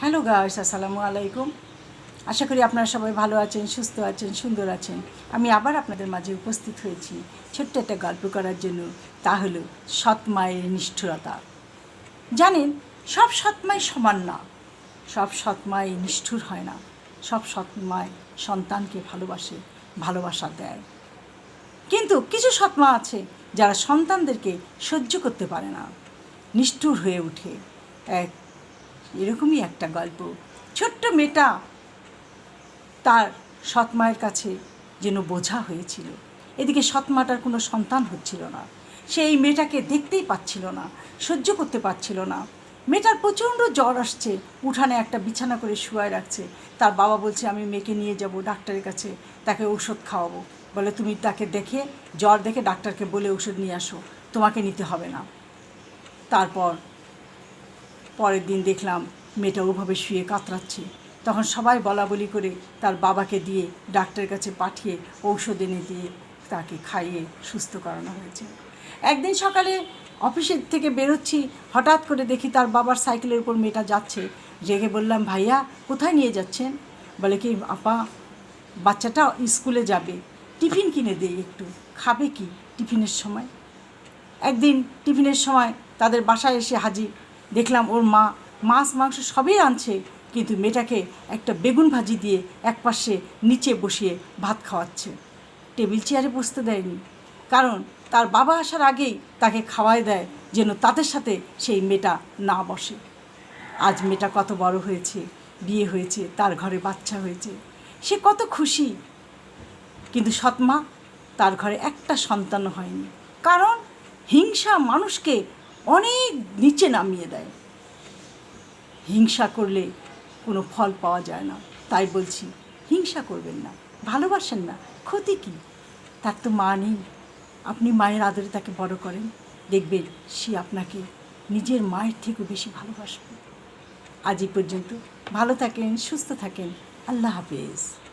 Hello guys আসসালামু আলাইকুম আশা করি আপনারা সবাই ভালো আছেন, সুস্থ আছেন, সুন্দর আছেন। আমি আবার আপনাদের মাঝে উপস্থিত হয়েছি ছোট্ট একটা গল্প করার জন্য। তা হলো সৎ মায়ের নিষ্ঠুরতা। জানেন, সব সৎ মাই সমান না। সব সৎ মাই নিষ্ঠুর হয় না। সব সৎ মায় সন্তানকে ভালোবাসে, ভালোবাসা দেয়। কিন্তু কিছু সৎ মা আছে যারা সন্তানদেরকে সহ্য করতে পারে না। নিষ্ঠুর হয়ে ওঠে। এক এরকমই একটা গল্প। ছোট্ট মেয়েটা তার সৎমায়ের কাছে যেন বোঝা হয়েছিল। এদিকে সৎমাটার কোনো সন্তান হচ্ছিল না। সে এই মেয়েটাকে দেখতেই পাচ্ছিল না, সহ্য করতে পারছিল না। মেয়েটার প্রচণ্ড জ্বর আসছে, উঠানে একটা বিছানা করে শুয়ায় রাখছে। তার বাবা বলছে, আমি মেয়েকে নিয়ে যাব, ডাক্তারের কাছে তাকে ঔষধ খাওয়াবো। বলে, তুমি তাকে দেখে, জ্বর দেখে ডাক্তারকে বলে ওষুধ নিয়ে আসো, তোমাকে নিতে হবে না। তারপর পরের দিন দেখলাম মেয়েটা ওভাবে শুয়ে কাতরাচ্ছে। তখন সবাই বলা বলি করে তার বাবাকে দিয়ে ডাক্তারের কাছে পাঠিয়ে ঔষধ এনে দিয়ে তাকে খাইয়ে সুস্থ করানো হয়েছে। একদিন সকালে অফিসের থেকে বেরোচ্ছি, হঠাৎ করে দেখি তার বাবার সাইকেলের উপর মেয়েটা যাচ্ছে। রেগে বললাম, ভাইয়া, কোথায় নিয়ে যাচ্ছেন? বলে কি, আপা, বাচ্চাটা স্কুলে যাবে। টিফিন কিনে দেই একটু। খাবে কি টিফিনের সময়? একদিন টিফিনের সময় তাদের বাসায় এসে হাজির দেখলাম ওর মা মাছ, মাংস সবই আনছে, কিন্তু মেয়েটাকে একটা বেগুন ভাজি দিয়ে একপাশে নিচে বসিয়ে ভাত খাওয়াচ্ছে। টেবিল চেয়ারে বসতে দেয়নি, কারণ তার বাবা আসার আগেই তাকে খাওয়াই দেয় যেন তাদের সাথে সেই মেয়েটা না বসে। আজ মেয়েটা কত বড় হয়েছে, বিয়ে হয়েছে, তার ঘরে বাচ্চা হয়েছে, সে কত খুশি। কিন্তু সৎমা তার ঘরে একটা সন্তান হয়নি, কারণ হিংসা মানুষকে অনেক নিচে নামিয়ে দেয়। হিংসা করলে কোনো ফল পাওয়া যায় না। তাই বলছি, হিংসা করবেন না, ভালোবাসেন না। ক্ষতি কী? তার তো মা নেই। আপনি মায়ের আদরে তাকে বড় করেন। দেখবেন সে আপনাকে নিজের মায়ের থেকেও বেশি ভালোবাসবে। আজ পর্যন্ত। ভালো থাকেন, সুস্থ থাকেন। আল্লাহ হাফেজ।